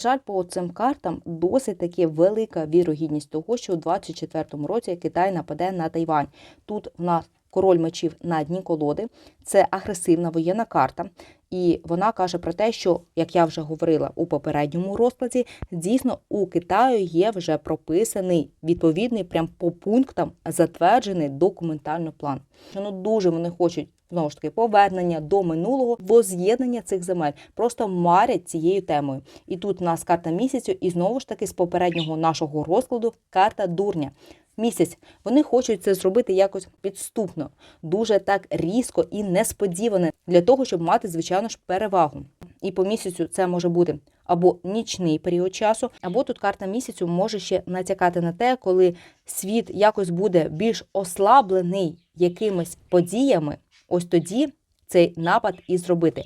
жаль, по цим картам досить таки велика вірогідність того, що у 2024 році Китай нападе на Тайвань. Тут в нас король мечів на дні колоди. Це агресивна воєнна карта. І вона каже про те, що, як я вже говорила у попередньому розкладі, дійсно у Китаю є вже прописаний відповідний прям по пунктам затверджений документально план. Що ну дуже вони хочуть знову ж таки повернення до минулого, воз'єднання цих земель просто марять цією темою. І тут у нас карта місяцю, і знову ж таки з попереднього нашого розкладу карта дурня. Місяць вони хочуть це зробити якось підступно, дуже так різко і несподіване для того, щоб мати звичайно ж перевагу. І по місяцю це може бути або нічний період часу, або тут карта місяцю може ще натякати на те, коли світ якось буде більш ослаблений якимись подіями. Ось тоді цей напад і зробити.